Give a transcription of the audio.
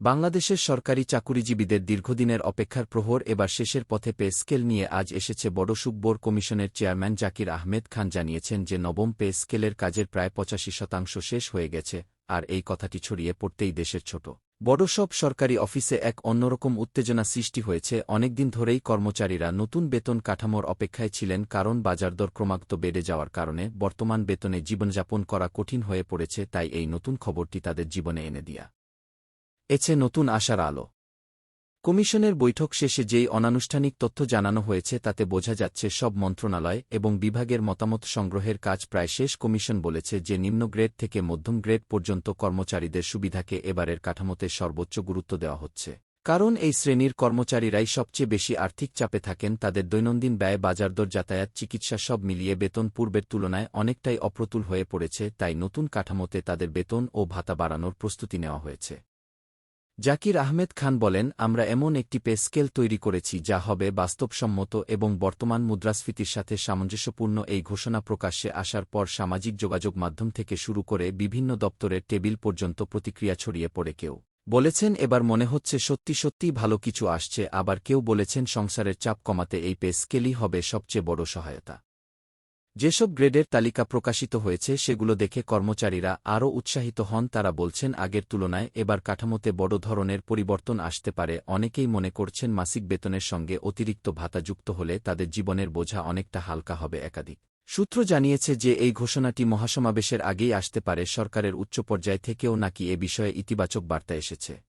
বাংলাদেশের সরকারি চাকুরিজীবীদের দীর্ঘদিনের অপেক্ষার প্রহর এবার শেষের পথে পে স্কেল নিয়ে আজ এসেছে বড় সুকবোর কমিশনের চেয়ারম্যান জাকির আহমেদ খান জানিয়েছেন যে নবম পে স্কেলের কাজের প্রায় পঁচাশি শতাংশ শেষ হয়ে গেছে, আর এই কথাটি ছড়িয়ে পড়তেই দেশের ছোট। বড় সব সরকারি অফিসে এক অন্যরকম উত্তেজনা সৃষ্টি হয়েছে, অনেকদিন ধরেই কর্মচারীরা নতুন বেতন কাঠামোর অপেক্ষায় ছিলেন কারণ বাজারদর ক্রমাগত বেড়ে যাওয়ার কারণে বর্তমান বেতনে জীবনযাপন করা কঠিন হয়ে পড়েছে, তাই এই নতুন খবরটি তাদের জীবনে এনে দিয়া। এছে নতুন আশার আলো। কমিশনের বৈঠক শেষে যেই অনানুষ্ঠানিক তথ্য জানানো হয়েছে তাতে বোঝা যাচ্ছে সব মন্ত্রণালয় এবং বিভাগের মতামত সংগ্রহের কাজ প্রায় শেষ কমিশন বলেছে যে নিম্ন গ্রেড থেকে মধ্যম গ্রেড পর্যন্ত কর্মচারীদের সুবিধাকে এবারের কাঠামোতে সর্বোচ্চ গুরুত্ব দেওয়া হচ্ছে। কারণ এই শ্রেণির কর্মচারীরাই সবচেয়ে বেশি আর্থিক চাপে থাকেন, তাদের দৈনন্দিন ব্যয়, বাজারদর, যাতায়াত, চিকিৎসা সব মিলিয়ে বেতন পূর্বের তুলনায় অনেকটাই অপ্রতুল হয়ে পড়েছে, তাই নতুন কাঠামোতে তাদের বেতন ও ভাতা বাড়ানোর প্রস্তুতি নেওয়া হয়েছে। জাকির আহমেদ খান বলেন, আমরা এমন একটি পে স্কেল তৈরি করেছি যা হবে বাস্তবসম্মত এবং বর্তমান মুদ্রাস্ফীতির সাথে সামঞ্জস্যপূর্ণ এই ঘোষণা প্রকাশ্যে আসার পর সামাজিক যোগাযোগ মাধ্যম থেকে শুরু করে বিভিন্ন দপ্তরের টেবিল পর্যন্ত প্রতিক্রিয়া ছড়িয়ে পড়ে কেউ। বলেছেন, এবার মনে হচ্ছে সত্যি সত্যিই ভালো কিছু আসছে। আবার কেউ বলেছেন, সংসারের চাপ কমাতে এই পে স্কেলই হবে সবচেয়ে বড় সহায়তা। যেসব গ্রেডের তালিকা প্রকাশিত হয়েছে সেগুলো দেখে কর্মচারীরা আরও উৎসাহিত হন। তারা বলছেন, আগের তুলনায় এবার কাঠামোতে বড় ধরনের পরিবর্তন আসতে পারে। অনেকেই মনে করছেন মাসিক বেতনের সঙ্গে অতিরিক্ত ভাতা যুক্ত হলে তাদের জীবনের বোঝা অনেকটা হালকা হবে একাধিক। সূত্র জানিয়েছে যে এই ঘোষণাটি মহাসমাবেশের আগেই আসতে পারে সরকারের উচ্চ পর্যায় থেকেও নাকি এ বিষয়ে ইতিবাচক বার্তা এসেছে।